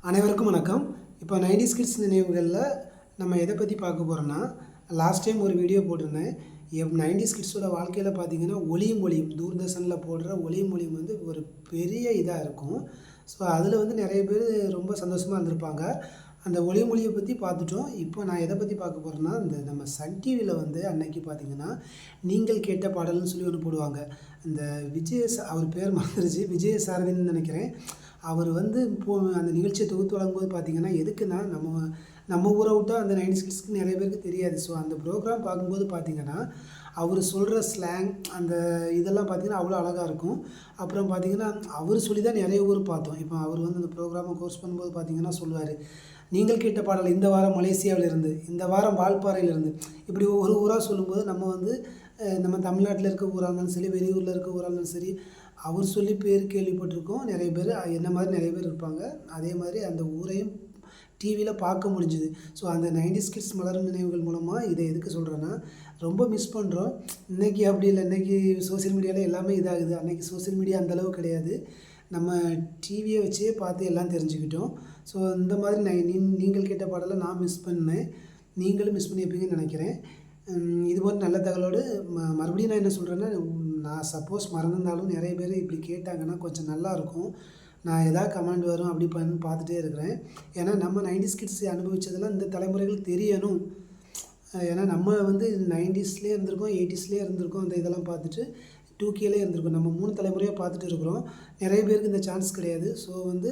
அனைவருக்கும் வணக்கம். இப்போ நைன்டி ஸ்கிட்ஸ் நினைவுகளில் நம்ம எதை பற்றி பார்க்க போகிறோன்னா லாஸ்ட் டைம் ஒரு வீடியோ போட்டிருந்தேன். எப் நைன்டி ஸ்கிட்ஸோட வாழ்க்கையில் பார்த்தீங்கன்னா ஒளியும் ஒளியும் தூர்தர்ஷனில் போடுற ஒளியும் ஒளியும் வந்து ஒரு பெரிய இதாக இருக்கும். ஸோ அதில் வந்து நிறைய பேர் ரொம்ப சந்தோஷமாக இருந்திருப்பாங்க. அந்த ஒளி மொழியை பற்றி பார்த்துட்டோம். இப்போ நான் எதை பற்றி பார்க்க போகிறேன்னா இந்த நம்ம சன் டிவியில் வந்து அன்னைக்கு பார்த்தீங்கன்னா நீங்கள் கேட்ட பாடல்னு சொல்லி ஒன்று போடுவாங்க. இந்த விஜய சா- அவர் பேர் மறந்துருச்சு. விஜய சாரதின்னு நினைக்கிறேன். அவர் வந்து இப்போ அந்த நிகழ்ச்சியை தொகுத்து வழங்கும்போது பார்த்தீங்கன்னா எதுக்குன்னா நம்ம நம்ம ஊரை விட்டால் அந்த நைன்டி சிக்ஸ்க்கு நிறைய பேருக்கு தெரியாது. ஸோ அந்த ப்ரோக்ராம் பார்க்கும்போது பார்த்தீங்கன்னா அவர் சொல்கிற ஸ்லாங் அந்த இதெல்லாம் பார்த்தீங்கன்னா அவ்வளோ அழகாக இருக்கும். அப்புறம் பார்த்தீங்கன்னா அவர் சொல்லி தான் நிறைய ஊர் பார்த்தோம். இப்போ அவர் வந்து அந்த ப்ரோக்ராமை கோர்ஸ் பண்ணும்போது பார்த்தீங்கன்னா சொல்லுவார் நீங்கள் கேட்ட பாடல் இந்த வாரம் மலேசியாவில் இருந்து இந்த வாரம் வால்பாறையிலிருந்து. இப்படி ஒரு ஊராக சொல்லும்போது நம்ம வந்து நம்ம தமிழ்நாட்டில் இருக்க ஊராக இருந்தாலும் சரி வெளியூரில் இருக்க ஊராக இருந்தாலும் சரி அவர் சொல்லி பேர் கேள்விப்பட்டிருக்கோம். நிறைய பேர் என்ன மாதிரி நிறைய பேர் இருப்பாங்க. அதே மாதிரி அந்த ஊரையும் டிவியில் பார்க்க முடிஞ்சுது. ஸோ அந்த நைன்டி கிட்ஸ் மலரும் நினைவுகள் மூலமாக இதை எதுக்கு சொல்கிறேன்னா ரொம்ப மிஸ் பண்ணுறோம் இன்றைக்கி அப்படி இல்லை. இன்னைக்கு சோஷியல் மீடியாவில் எல்லாமே இதாகுது. அன்றைக்கி சோசியல் மீடியா அந்தளவு கிடையாது. நம்ம டிவியை வச்சே பார்த்து எல்லாம் தெரிஞ்சுக்கிட்டோம். ஸோ இந்த மாதிரி நான் நீ நீங்கள் கேட்ட பாடலை நான் மிஸ் பண்ணேன். நீங்களும் மிஸ் பண்ணியிருப்பீங்கன்னு நினைக்கிறேன். இது போன்ற நல்ல தகவலோடு ம மறுபடியும் நான் என்ன சொல்கிறேன்னா நான் சப்போஸ் மறந்துருந்தாலும் நிறைய பேர் இப்படி கேட்டாங்கன்னா கொஞ்சம் நல்லா இருக்கும் நான் எதாவது கமெண்ட் வரும் அப்படி பண்ணு பார்த்துட்டே இருக்கிறேன். ஏன்னா நம்ம நைன்டிஸ் கிட்ஸ் அனுபவித்ததெல்லாம் இந்த தலைமுறைகள் தெரியணும். ஏன்னா நம்ம வந்து நைன்டிஸ்லேயே இருந்திருக்கோம் எயிட்டிஸ்லேயே இருந்திருக்கோம் அந்த இதெல்லாம் பார்த்துட்டு டூ கேலே இருந்திருக்கோம். நம்ம மூணு தலைமுறையாக பார்த்துட்டு இருக்கிறோம். நிறைய பேருக்கு இந்த சான்ஸ் கிடையாது. ஸோ வந்து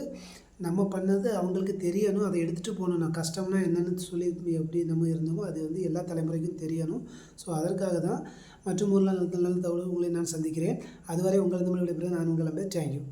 நம்ம பண்ணது அவங்களுக்கு தெரியணும் அதை எடுத்துகிட்டு போகணும் நான் கஷ்டம்னா என்னென்னு சொல்லி எப்படி நம்ம இருந்தோமோ அது வந்து எல்லா தலைமுறைக்கும் தெரியணும். ஸோ அதற்காக தான் மற்றும் ஒரு நல்ல நல்ல தகவல் உங்களை நான் சந்திக்கிறேன். அதுவரை உங்களது விடைபெற நான் உங்களை தேங்க்யூ